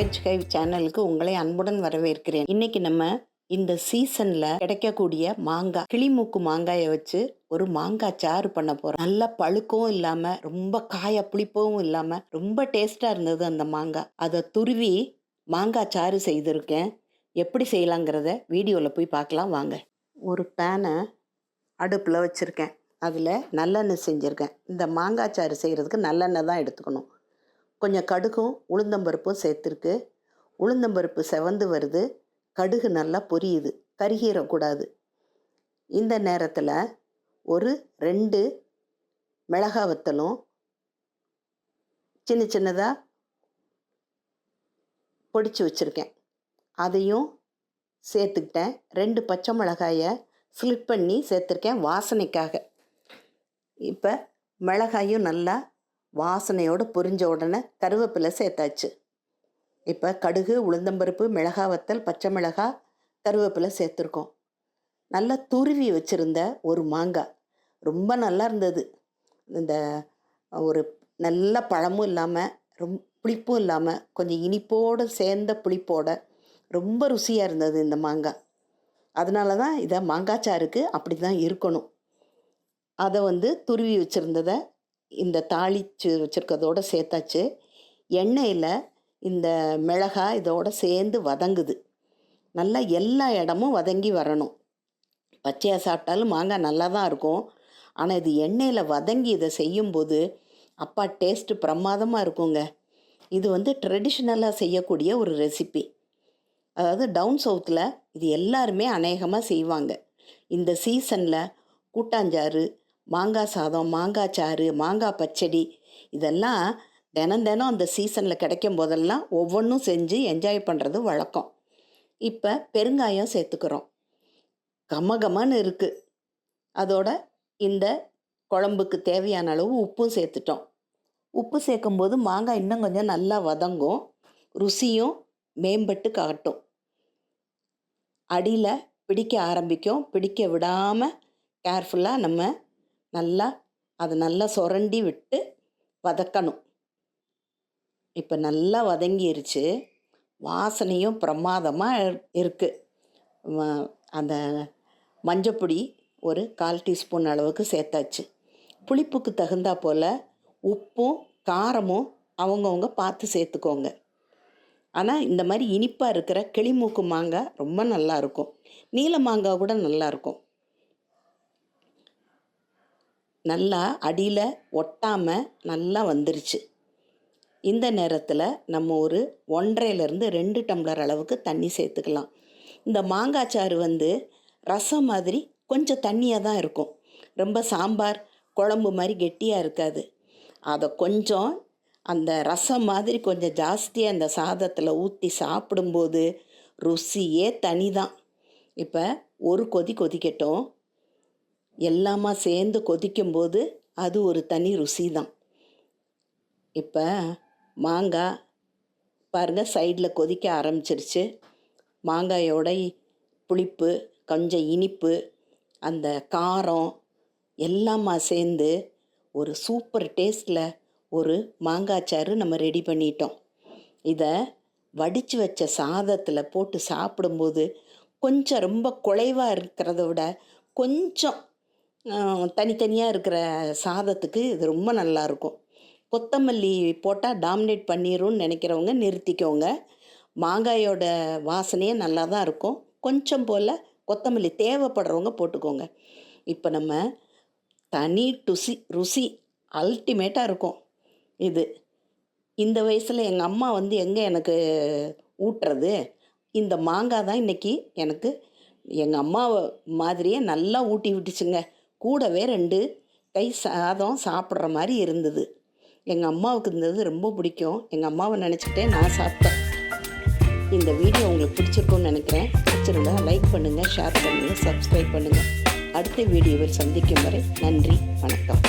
Veg ஹைவ் சேனலுக்கு உங்களை அன்புடன் வரவேற்கிறேன். இன்னைக்கு நம்ம இந்த சீசன்ல கிடைக்கக்கூடிய மாங்காய் கிளிமூக்கு மாங்காயை வச்சு ஒரு மாங்காய் சாறு பண்ண போறோம். நல்லா பழுக்கவும் இல்லாம ரொம்ப காய புளிப்பவும் இல்லாம ரொம்ப டேஸ்டா இருந்தது அந்த மாங்காய் அதை துருவி மாங்காய் சாறு செய்திருக்கேன். எப்படி செய்யலாங்கிறத வீடியோவில் போய் பார்க்கலாம் வாங்க. ஒரு பேனை அடுப்பில் வச்சுருக்கேன். அதில் நல்லெண்ணெய் செஞ்சுருக்கேன். இந்த மாங்காய் சாறு செய்கிறதுக்கு நல்லெண்ணெய் தான் எடுத்துக்கணும். கொஞ்சம் கடுகும் உளுந்தம்பருப்பும் சேர்த்துருக்கு. உளுந்தம்பருப்பு செவந்து வருது. கடுகு நல்லா பொரியுது. கருகிடக்கூடாது இந்த நேரத்தில் ஒரு ரெண்டு மிளகா வத்தலும் சின்ன சின்னதாக பொடிச்சு வச்சுருக்கேன். அதையும் சேர்த்துக்கிட்டேன். ரெண்டு பச்சை மிளகாயை ஸ்லிப் பண்ணி சேர்த்துருக்கேன் வாசனைக்காக. இப்போ மிளகாயும் நல்லா வாசனையோடு பொரிஞ்ச உடனே கருவேப்பிலை சேர்த்தாச்சு. இப்போ கடுகு உளுந்தம்பருப்பு மிளகா வத்தல் பச்சை மிளகாய் கருவேப்பிலை சேர்த்துருக்கோம். நல்லா துருவி வச்சுருந்த ஒரு மாங்காய் ரொம்ப நல்லா இருந்தது. இந்த ஒரு நல்ல பழமும் இல்லாமல் ரொம் புளிப்பும் இல்லாமல் கொஞ்சம் இனிப்போடு சேர்ந்த புளிப்போட ரொம்ப ருசியாக இருந்தது இந்த மாங்காய் அதனால தான் இதை மாங்காய் சாருக்கு அப்படி தான் இருக்கணும். அதை வந்து துருவி வச்சுருந்ததை இந்த தாளிச்சு வச்சுருக்கதோடு சேர்த்தாச்சு. எண்ணெயில் இந்த மிளகாய் இதோட சேர்ந்து வதங்குது. நல்லா எல்லா இடமும் வதங்கி வரணும். பச்சையாக சாப்பிட்டாலும் மாங்காய் நல்லா தான் இருக்கும். ஆனால் இது எண்ணெயில் வதங்கி இதை செய்யும்போது அப்பா டேஸ்ட்டு பிரமாதமாக இருக்குங்க. இது வந்து ட்ரெடிஷ்னலாக செய்யக்கூடிய ஒரு ரெசிபி. அதாவது டவுன் சவுத்தில் இது எல்லாருமே அநேகமாக செய்வாங்க. இந்த சீசனில் கூட்டாஞ்சாறு மாங்காய் சாதம் மாங்காய் சாறு மாங்காய் பச்சடி இதெல்லாம் தினம் தினம் அந்த சீசனில் கிடைக்கும் போதெல்லாம் ஒவ்வொன்றும் செஞ்சு என்ஜாய் பண்ணுறது வழக்கம். இப்போ பெருங்காயம் சேர்த்துக்கிறோம். கமகமான்னு இருக்குது அதோட இந்த குழம்புக்கு தேவையான அளவு உப்பும் சேர்த்துட்டோம். உப்பு சேர்க்கும்போது மாங்காய் இன்னும் கொஞ்சம் நல்லா வதங்கும். ருசியும் மேம்பட்டு காட்டும். அடியில் பிடிக்க ஆரம்பிக்கும். பிடிக்க விடாமல் கேர்ஃபுல்லாக நம்ம நல்லா அதை நல்லா சுரண்டி விட்டு வதக்கணும். இப்போ நல்லா வதங்கிருச்சு. வாசனையும் பிரமாதமாக இருக்குது அந்த மஞ்சப்பொடி ஒரு கால் டீஸ்பூன் அளவுக்கு சேர்த்தாச்சு. புளிப்புக்கு தகுந்தா போல் உப்பும் காரமும் அவங்கவுங்க பார்த்து சேர்த்துக்கோங்க. ஆனால் இந்த மாதிரி இனிப்பாக இருக்கிற கிளிமூக்கு மாங்காய் ரொம்ப நல்லாயிருக்கும் நீல மாங்காய் கூட நல்லாயிருக்கும் நல்லா அடியில் ஒட்டாமல் நல்லா வந்துருச்சு. இந்த நேரத்தில் நம்ம ஒரு ஒன்றரைலேருந்து ரெண்டு டம்ளர் அளவுக்கு தண்ணி சேர்த்துக்கலாம். இந்த மாங்காய் சாறு வந்து ரசம் மாதிரி கொஞ்சம் தண்ணியாக தான் இருக்கும். ரொம்ப சாம்பார் குழம்பு மாதிரி கெட்டியாக இருக்காது. அதை கொஞ்சம் அந்த ரசம் மாதிரி கொஞ்சம் ஜாஸ்தியாக அந்த சாதத்தில் ஊற்றி சாப்பிடும்போது ருசியே தனி தான் இப்போ ஒரு கொதி கொதிக்கட்டும். எல்லாமா சேர்ந்து கொதிக்கும்போது அது ஒரு தனி ருசி தான் இப்போ மாங்காய் பாருங்கள் சைடில் கொதிக்க ஆரம்பிச்சிருச்சு. மாங்காயோட புளிப்பு கொஞ்சம் இனிப்பு அந்த காரம் எல்லாமா சேர்ந்து ஒரு சூப்பர் டேஸ்ட்டில் ஒரு மாங்காய் சாறு நம்ம ரெடி பண்ணிட்டோம். இதை வடித்து வச்ச சாதத்தில் போட்டு சாப்பிடும்போது கொஞ்சம் ரொம்ப குறைவாக இருக்கிறத விட கொஞ்சம் தனித்தனியாக இருக்கிற சாதத்துக்கு இது ரொம்ப நல்லாயிருக்கும் கொத்தமல்லி போட்டால் டாமினேட் பண்ணிடும்னு நினைக்கிறவங்க நிறுத்திக்கோங்க. மாங்காயோட வாசனையே நல்லா தான் இருக்கும். கொஞ்சம் போல் கொத்தமல்லி தேவைப்படுறவங்க போட்டுக்கோங்க. இப்போ நம்ம தனி ருசி ருசி அல்டிமேட்டாக இருக்கும். இது இந்த வயசில் எங்கள் அம்மா வந்து எங்கே எனக்கு ஊட்டுறது? இந்த மாங்காய் தான் இன்றைக்கி எனக்கு எங்கள் அம்மா மாதிரியே நல்லா ஊட்டி விட்டுச்சுங்க. கூடவே ரெண்டு கை சாதம் சாப்பிட்ற மாதிரி இருந்தது. எங்கள் அம்மாவுக்கு இருந்தது ரொம்ப பிடிக்கும். எங்கள் அம்மாவை நினச்சிக்கிட்டே நான் சாப்பிட்டேன். இந்த வீடியோ உங்களுக்கு பிடிச்சிருக்கும்னு நினைக்கிறேன். பிடிச்சிருந்தா லைக் பண்ணுங்கள் ஷேர் பண்ணுங்கள் சப்ஸ்கிரைப் பண்ணுங்கள் அடுத்த வீடியோவில் சந்திக்கும் வரை நன்றி வணக்கம்.